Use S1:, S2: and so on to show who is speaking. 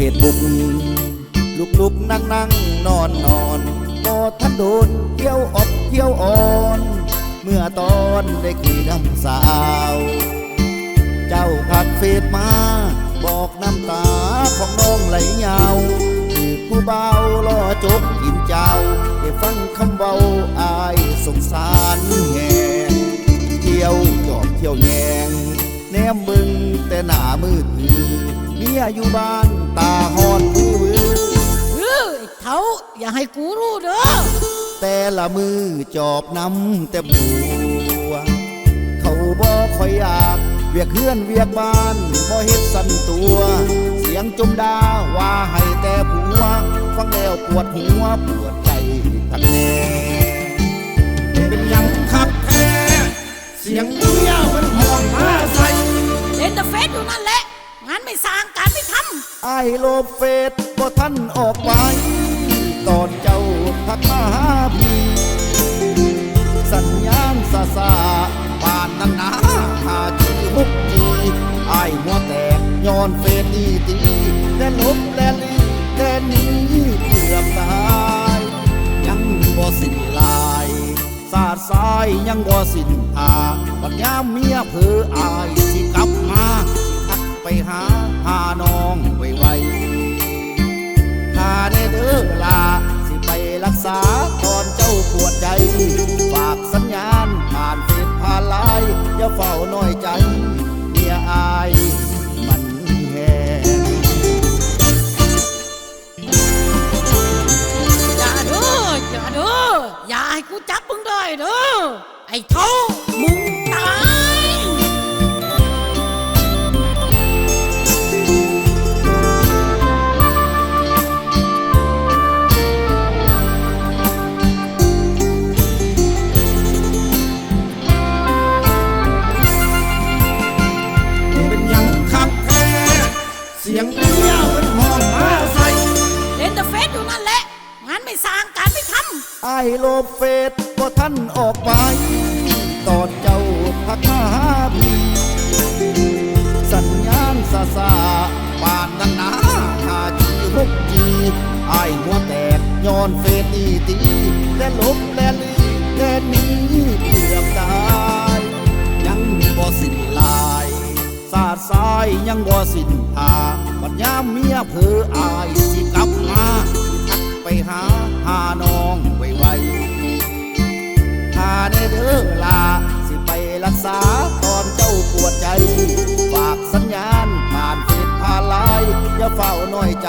S1: เฟซบุ๊กลุกลุกนั่งนั่งนอนนอนก็ท่านโดนเที่ยวอดเที่ยวอ่อน เมื่อตอนได้คุยน้ำสาว เจ้าผักเฟดมา บอกน้ำตาของน้องไหลยาวคือผู้เบาล่อจกกินเจ้า ได้ฟังคำเบาอายสงสารแหงเที่ยวจอบเที่ยวแยงแนมมึงแต่หน้ามืดมือ เมียอยู่บ้านตาหอนมือวือ
S2: เฮ้ยเท้าอย่าให้กูรู้เด้อ
S1: แต่ละมือจอบน้ำแต่ผัว เขาบ่คอยอยากเวียกเฮือนเวียกบ้านบ่เฮ็ดสั่นตัว เสียงจมดาว่าให้แต่ผัว ฟังแล้วปวดหัวปวดใจกันแน่
S3: เป็นยังคักแท้เสียงเมียมัน
S2: ไอ้
S1: โลบเฟสบ่ท่านออกไป ตอนเจ้าทักมาหาพี่ สัญญาณซาซาบานนั้นนาหาจีมุกจีไอ้หัวแตกย้อนเฟสดีตีแต่ลบแลลีแต่นี้เกือบตาย ยังบ่สิ้นลายสาดสายยังบ่สิ้นหาบัดยามเมียเผออายสิกลับมาทักไปหาหานอ ไปรักษาตอนเจ้าปวดใจ ฝากสัญญาณผ่านเฟซผ่านไลน์อย่าเฝ้าน้อยใจเมียอายมันแหง
S2: อย่าเด้ออย่าเด้ออย่าให้กูจับมึงได้เด้อไอ้เท้า
S3: สียงเมียมันห้องมาใส่
S2: เล่นแต่เฟซอยู่นั่นแหละงานไม่สร้างการไม่ท
S1: ไอ้โลบเฟซบ่ท่านออกไป ตอนเจ้าทักมาหาพี่สัญญาณซาซาบ้านนั้นนาหาจีหกจีไอ้ายหัวแตกย้อนเฟซดีตีแต่ลบและลีแสายยังบ่สิ้นทาบัดยามเมียเผลออายสิกลับมาทักไปหาหาน้องไวไวหาได้เด้อลาสิไปรักษาตอนเจ้าปวดใจ ฝากสัญญาณผ่านเฟซผ่านไลน์อย่าเฝ้าน้อยใจ